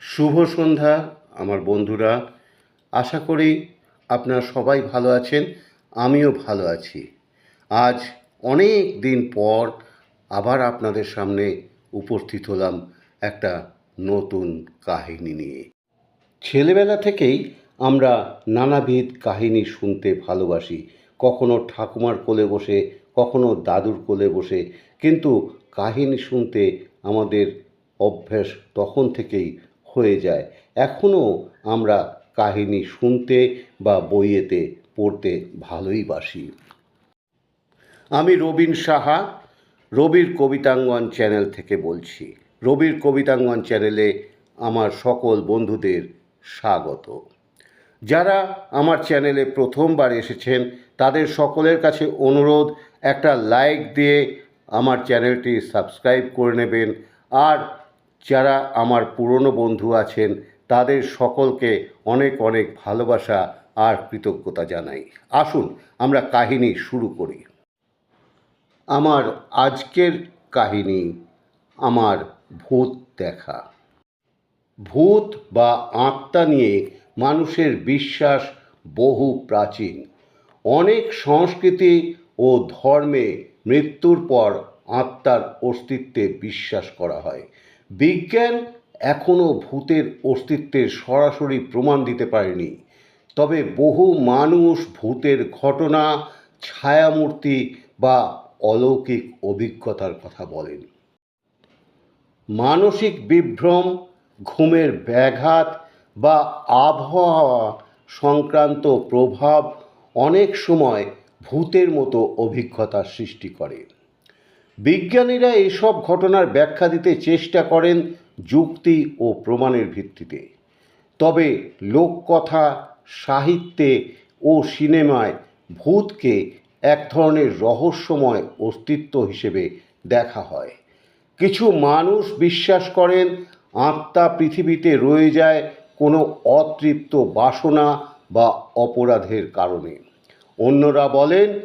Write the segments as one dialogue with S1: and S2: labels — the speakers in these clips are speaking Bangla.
S1: শুভ সন্ধ্যা, আমার বন্ধুরা। আশা করি আপনারা সবাই ভালো আছেন, আমিও ভালো আছি। আজ অনেক দিন পর আবার আপনাদের সামনে উপস্থিত হলাম একটা নতুন কাহিনী নিয়ে। ছেলেবেলা থেকেই আমরা নানাবিধ কাহিনী শুনতে ভালোবাসি। কখনো ঠাকুমার কোলে বসে, কখনো দাদুর কোলে বসে। কিন্তু কাহিনী শুনতে আমাদের অভ্যাস তখন থেকেই হয়ে যায়। এখনও আমরা কাহিনী শুনতে বা বইয়েতে পড়তে ভালোই বাসি। আমি রবিন সাহা, রবির কবিতাঙ্গন চ্যানেল থেকে বলছি। রবির কবিতাঙ্গন চ্যানেলে আমার সকল বন্ধুদের স্বাগত। যারা আমার চ্যানেলে প্রথমবার এসেছেন, তাদের সকলের কাছে অনুরোধ, একটা লাইক দিয়ে আমার চ্যানেলটি সাবস্ক্রাইব করে নেবেন। আর যারা আমার পুরনো বন্ধু আছেন, তাদের সকলকে অনেক অনেক ভালোবাসা আর কৃতজ্ঞতা জানাই। আসুন, আমরা কাহিনী শুরু করি। আমার আজকের কাহিনী, আমার ভূত দেখা। ভূত বা আত্মা নিয়ে মানুষের বিশ্বাস বহু প্রাচীন। অনেক সংস্কৃতি ও ধর্মে মৃত্যুর পর আত্মার অস্তিত্বে বিশ্বাস করা হয়। বিজ্ঞান এখনও ভূতের অস্তিত্বের সরাসরি প্রমাণ দিতে পারেনি। তবে বহু মানুষ ভূতের ঘটনা, ছায়ামূর্তি বা অলৌকিক অভিজ্ঞতার কথা বলেন। মানসিক বিভ্রম, ঘুমের ব্যাঘাত বা আবহাওয়া সংক্রান্ত প্রভাব অনেক সময় ভূতের মতো অভিজ্ঞতার সৃষ্টি করে। বিজ্ঞানীরা এসব ঘটনার ব্যাখ্যা দিতে চেষ্টা করেন যুক্তি ও প্রমাণের ভিত্তিতে। তবে লোককথা, সাহিত্যে ও সিনেমায় ভূতকে এক ধরনের রহস্যময় অস্তিত্ব হিসেবে দেখা হয়। কিছু মানুষ বিশ্বাস করেন, আত্মা পৃথিবীতে রয়ে যায় কোনো অতৃপ্ত বাসনা বা অপরাধের কারণে। অন্যরা বলেন,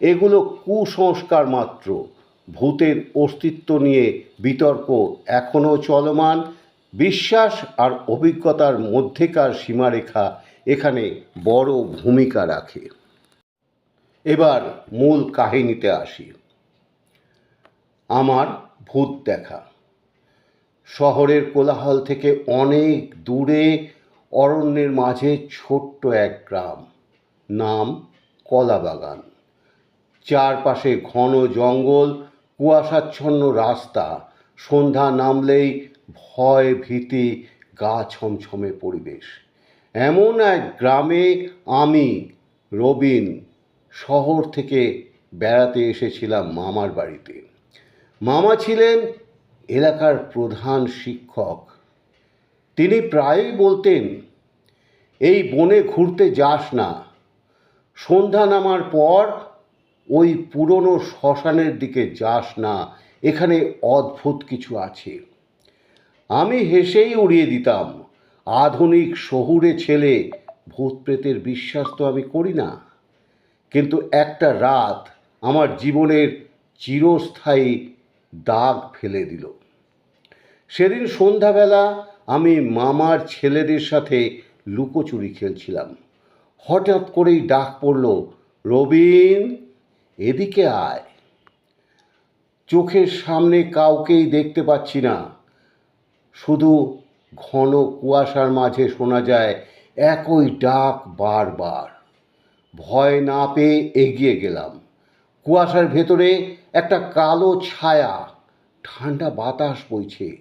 S1: এগুলো কুসংস্কার মাত্র। ভূতের অস্তিত্ব নিয়ে বিতর্ক এখনও চলমান, বিশ্বাস আর অভিজ্ঞতার মধ্যেকার সীমারেখা এখানে বড় ভূমিকা রাখে। এবার মূল কাহিনীতে আসি। আমার ভূত দেখা। শহরের কোলাহল থেকে অনেক দূরে, অরণ্যের মাঝে ছোট্ট এক গ্রাম। নাম কলাবাগান। চারপাশে ঘন জঙ্গল কুয়াশাচ্ছন্ন রাস্তা, সন্ধ্যা নামলেই ভয় ভীতি, গা ছমছমে পরিবেশ। এমন এক গ্রামে আমি, রবিন, শহর থেকে বেড়াতে এসেছিলাম মামার বাড়িতে। মামা ছিলেন এলাকার প্রধান শিক্ষক। তিনি প্রায়ই বলতেন, এই বনে ঘুরতে যাস না। সন্ধ্যা নামার পর ওই পুরনো শ্মশানের দিকে যাস না, এখানে অদ্ভুত কিছু আছে। আমি হেসেই উড়িয়ে দিতাম, আধুনিক শহুরে ছেলে, ভূত প্রেতের বিশ্বাস তো আমি করি না। কিন্তু একটা রাত আমার জীবনের চিরস্থায়ী দাগ ফেলে দিল। সেদিন সন্ধ্যাবেলা আমি মামার ছেলেদের সাথে লুকোচুরি খেলছিলাম। হঠাৎ করেই ডাক পড়ল, রবিন! এদিকে আয়। চোখের সামনে কাউকেই দেখতে পাচ্ছি না। শুধু ঘন কুয়াশার মাঝে শোনা যায় একই ডাক বারবার। ভয় না পেয়ে এগিয়ে গেলাম। কুয়াশার ভেতরে একটা কালো ছায়া, ঠান্ডা বাতাস বইছে।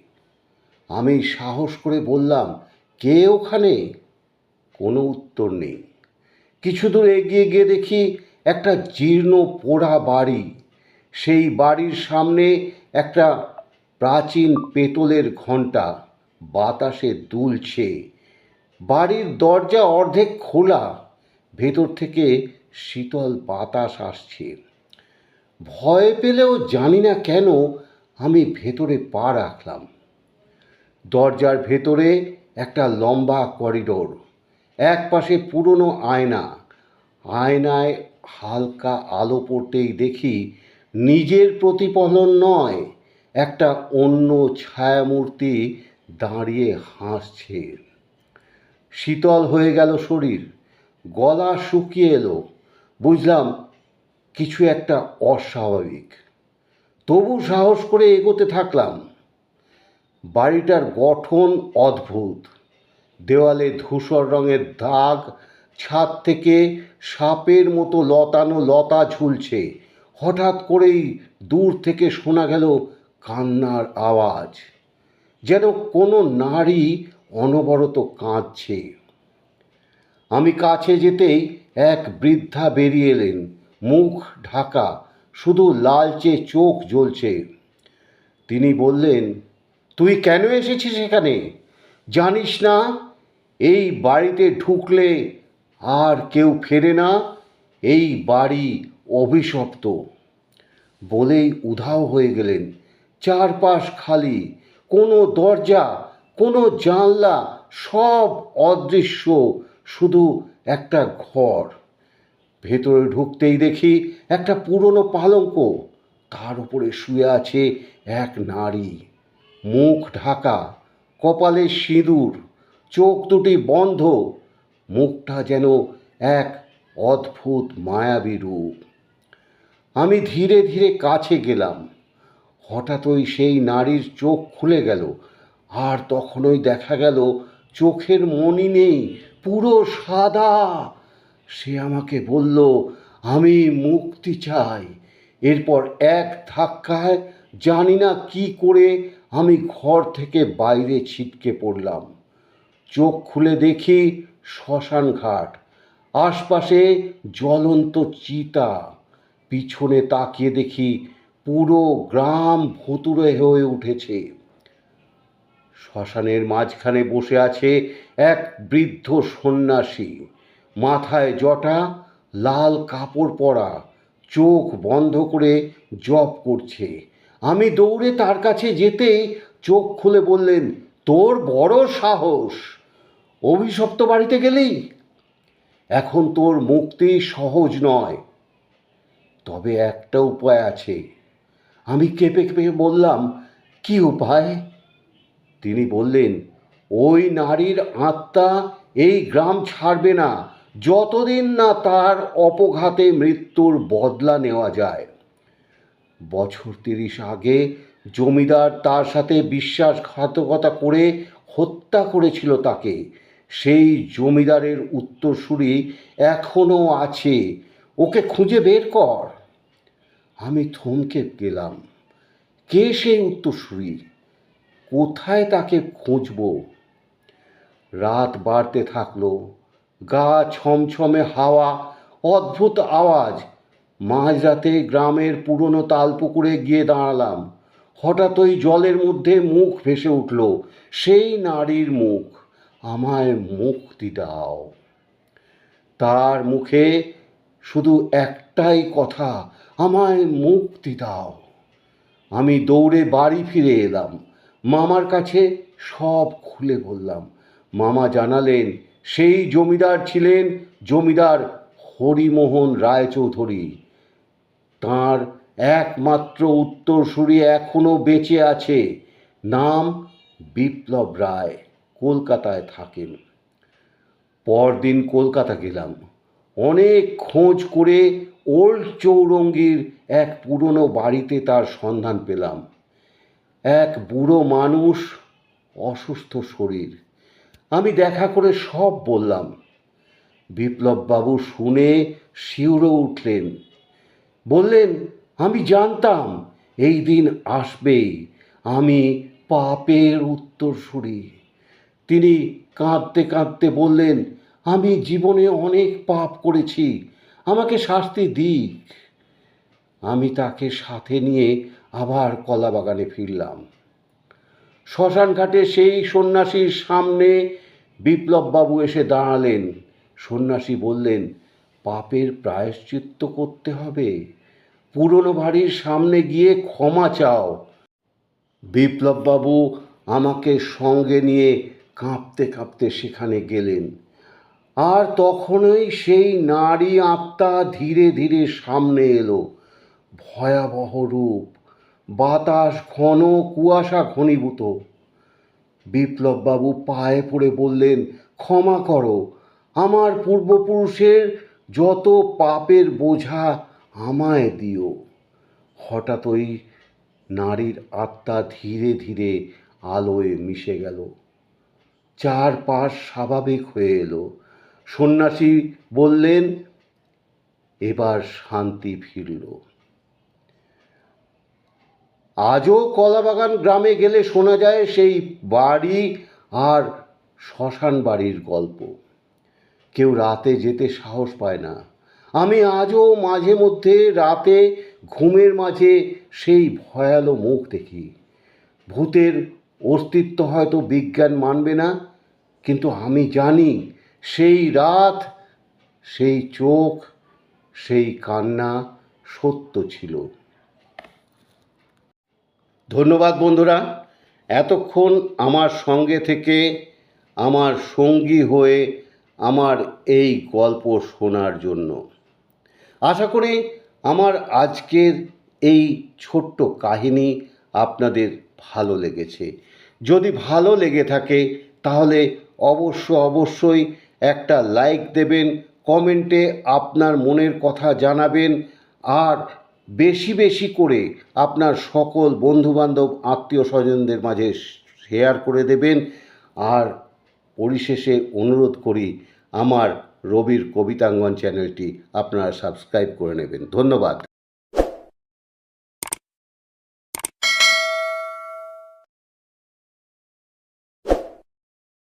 S1: আমি সাহস করে বললাম, কে ওখানে? কোনো উত্তর নেই। কিছু দূর এগিয়ে গিয়ে দেখি একটা জীর্ণ পোড়া বাড়ি। সেই বাড়ির সামনে একটা প্রাচীন পেতলের ঘণ্টা বাতাসে দুলছে। বাড়ির দরজা অর্ধেক খোলা। ভেতর থেকে শীতল বাতাস আসছে। ভয় পেলেও জানি না কেন আমি ভেতরে পা রাখলাম। দরজার ভেতরে একটা লম্বা করিডোর। এক পাশে পুরনো আয়না। আয়নায় হালকা আলো পড়তেই দেখি নিজের প্রতিফলন নয়, একটা অন্য ছায়ামূর্তি দাঁড়িয়ে হাসছে। শীতল হয়ে গেল শরীর, গলা শুকিয়ে এলো। বুঝলাম কিছু একটা অস্বাভাবিক। তবু সাহস করে এগোতে থাকলাম। বাড়িটার গঠন অদ্ভুত। দেওয়ালে ধূসর রঙের দাগ ছাদ থেকে সাপের মতো লতানো লতা ঝুলছে। হঠাৎ করেই দূর থেকে শোনা গেল কান্নার আওয়াজ। যেন কোনো নারী অনবরত কাঁদছে। আমি কাছে যেতেই এক বৃদ্ধা বেরিয়ে এলেন। মুখ ঢাকা, শুধু লালচে চোখ জ্বলছে। তিনি বললেন, তুই কেন এসেছিস এখানে? জানিস না, এই বাড়িতে ঢুকলে আর কেউ ফেরে না, এই বাড়ি অভিশপ্ত। বলেই উধাও হয়ে গেলেন। চারপাশ খালি, কোনো দরজা, কোনো জানলা, সব অদৃশ্য, শুধু একটা ঘর। ভেতরে ঢুকতেই দেখি একটা পুরনো পালঙ্ক, তার উপরে শুয়ে আছে এক নারী। মুখ ঢাকা, কপালে সিঁদুর, চোখ দুটি বন্ধ মুখটা যেন এক অদ্ভুত মায়াবী রূপ। আমি ধীরে ধীরে কাছে গেলাম। হঠাৎই সেই নারীর চোখ খুলে গেল। আর তখনই দেখা গেল চোখের মনি নেই, পুরো সাদা। সে আমাকে বলল, আমি মুক্তি চাই। এরপর এক ধাক্কায় জানি না কি করে আমি ঘর থেকে বাইরে ছিটকে পড়লাম। চোখ খুলে দেখি শ্মশান ঘাট। আশপাশে জ্বলন্ত চিতা। পিছনে তাকিয়ে দেখি পুরো গ্রাম ভুতুড়ে হয়ে উঠেছে। শ্মশানের মাঝখানে বসে আছে এক বৃদ্ধ সন্ন্যাসী। মাথায় জটা, লাল কাপড় পরা, চোখ বন্ধ করে জপ করছে। আমি দৌড়ে তার কাছে যেতেই চোখ খুলে বললেন, তোর বড় সাহস অভিশপ্ত বাড়িতে গেলেই এখন তোর মুক্তি সহজ নয়। তবে একটা উপায় আছে। আমি কেঁপে কেঁপে বললাম, কি উপায়? তিনি বললেন, ওই নারীর আত্মা এই গ্রাম ছাড়বে না। যতদিন না তার অপঘাতে মৃত্যুর বদলা নেওয়া যায়। বছর তিরিশ আগে জমিদার তার সাথে বিশ্বাসঘাতকতা করে হত্যা করেছিল তাকে। সেই জমিদারের উত্তরসূরি এখনও আছে। ওকে খুঁজে বের কর। আমি থমকে গেলাম। কে সেই উত্তরসূরি? কোথায় তাকে খুঁজব? রাত বাড়তে থাকল। গা ছমছমে হাওয়া, অদ্ভুত আওয়াজ। মাঝরাতে গ্রামের পুরনো তালপুকুরে গিয়ে দাঁড়ালাম। হঠাৎই জলের মধ্যে মুখ ভেসে উঠল। সেই নারীর মুখ। আমায় মুক্তি দাও। তার মুখে শুধু একটাই কথা, আমায় মুক্তি দাও। আমি দৌড়ে বাড়ি ফিরে এলাম। মামার কাছে সব খুলে বললাম। মামা জানালেন, সেই জমিদার ছিলেন জমিদার হরিমোহন রায়চৌধুরী। তাঁর একমাত্র উত্তরসূরি এখনও বেঁচে আছে, নাম বিপ্লব রায়। কলকাতায় থাকেন। পরদিন কলকাতা গেলাম। অনেক খোঁজ করে ওল্ড চৌরঙ্গির এক পুরনো বাড়িতে তার সন্ধান পেলাম। এক বুড়ো মানুষ অসুস্থ শরীর। আমি দেখা করে সব বললাম। বিপ্লববাবু শুনে শিউরে উঠলেন। বললেন, আমি জানতাম এই দিন আসবেই। আমি পাপের উত্তরসূরি। তিনি কাঁদতে কাঁদতে বললেন, আমি জীবনে অনেক পাপ করেছি, আমাকে শাস্তি দিক। আমি তাকে সাথে নিয়ে আবার কলা বাগানে ফিরলাম। শ্মশান ঘাটে সেই সন্ন্যাসীর সামনে বিপ্লববাবু এসে দাঁড়ালেন। সন্ন্যাসী বললেন, পাপের প্রায়শ্চিত্ত করতে হবে, পুরনো বাড়ির সামনে গিয়ে ক্ষমা চাও। বিপ্লববাবু আমাকে সঙ্গে নিয়ে কাঁপতে কাঁপতে সেখানে গেলেন। আর তখনই সেই নারী আত্মা ধীরে ধীরে সামনে এলো। ভয়াবহ রূপ, বাতাস ঘন, কুয়াশা ঘনীভূত। বিপ্লববাবু পায়ে পড়ে বললেন, ক্ষমা করো, আমার পূর্বপুরুষের যত পাপের বোঝা আমায় দিও। হঠাৎ ওই নারীর আত্মা ধীরে ধীরে আলোয় মিশে গেল। চারপাশ স্বাভাবিক হয়ে এলো। সন্ন্যাসী বললেন, এবার শান্তি ফিরল। আজও কলাবাগান গ্রামে গেলে শোনা যায় সেই বাড়ি আর শ্মশান বাড়ির গল্প। কেউ রাতে যেতে সাহস পায় না। আমি আজও মাঝে মধ্যে রাতে ঘুমের মাঝে সেই ভয়ালো মুখ দেখি। ভূতের অস্তিত্ব হয়তো বিজ্ঞান মানবে না, কিন্তু আমি জানি সেই রাত, সেই চোখ, সেই কান্না সত্য ছিল। ধন্যবাদ বন্ধুরা, এতক্ষণ আমার সঙ্গে থেকে আমার সঙ্গী হয়ে আমার এই গল্প শোনার জন্য। আশা করি আমার আজকের এই ছোট্ট কাহিনী আপনাদের ভালো লেগেছে। যদি ভালো লেগে থাকে, তাহলে অবশ্য অবশ্যই একটা লাইক দেবেন কমেন্টে আপনার মনের কথা জানাবেন, আর বেশি বেশি করে আপনার সকল বন্ধুবান্ধব, আত্মীয় স্বজনদের মাঝে শেয়ার করে দেবেন। আর পরিশেষে অনুরোধ করি, আমার রবির কবিতাঙ্গন চ্যানেলটি আপনারা সাবস্ক্রাইব করে নেবেন। ধন্যবাদ।